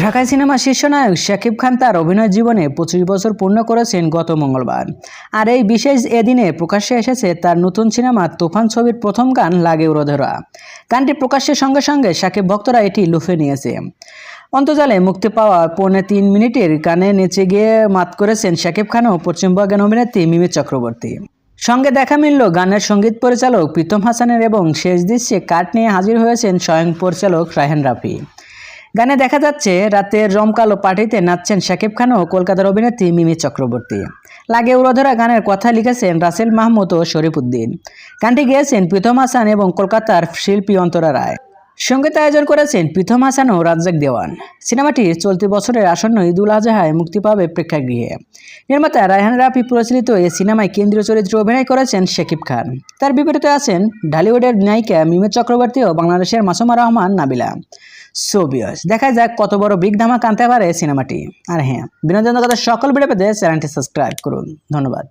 ঢাকায় সিনেমা শীর্ষনায়ক শাকিব খান তার অভিনয় জীবনে পঁচিশ বছর পূর্ণ করেছেন গত মঙ্গলবার। আর এই বিশেষ এদিনে প্রকাশ্যে এসেছে তার নতুন সিনেমা তুফান ছবির প্রথম গান, লাগে উরোধরা গানটি প্রকাশের সঙ্গে সঙ্গে শাকিব ভক্তরা এটি লুফে নিয়েছে। অন্তজালে মুক্তি পাওয়া পৌনে তিন মিনিটের গানে নেচে গিয়ে মাত করেছেন শাকিব খান ও পশ্চিমবঙ্গের অভিনেত্রী মিমি চক্রবর্তী। সঙ্গে দেখা মিলল গানের সংগীত পরিচালক প্রীতম হাসানের এবং শেষ দৃশ্যে কাট নিয়ে হাজির হয়েছেন স্বয়ং পরিচালক রায়হান রাফি। গানে দেখা যাচ্ছে, রাতের রমকালো পার্টিতে নাচছেন শাকিব খান ও কলকাতার অভিনেত্রী মিমি চক্রবর্তী। লাগে উড়োধরা গানের কথা লিখেছেন রাসেল মাহমুদ ও শরীফ উদ্দিন। গানটি গেয়েছেন প্রীতম হাসান এবং কলকাতার শিল্পী অন্তরা রায়। সংগীত আয়োজন করেছেন প্রীতম হাসান ও রাজ্জাক দেওয়ান। সিনেমাটি চলতি বছরের আসন্ন ঈদুল আজহায় মুক্তি পাবে প্রেক্ষাগৃহে। নির্মাতা রায়হান রাফি পরিচালিত এই সিনেমায় কেন্দ্রীয় চরিত্রে অভিনয় করেছেন শাকিব খান। তার বিপরীতে আছেন ঢালিউডের নায়িকা মিমি চক্রবর্তী ও বাংলাদেশের মাসুমা রহমান নাবিলা। সোবিয়স দেখা যাক কত বড় বিগ ধামাক আনতে পারে সিনেমাটি। আর হ্যাঁ বিনোদন জগতের সকল ভিডিও পেতে চ্যানেলটি সাবস্ক্রাইব করুন। ধন্যবাদ।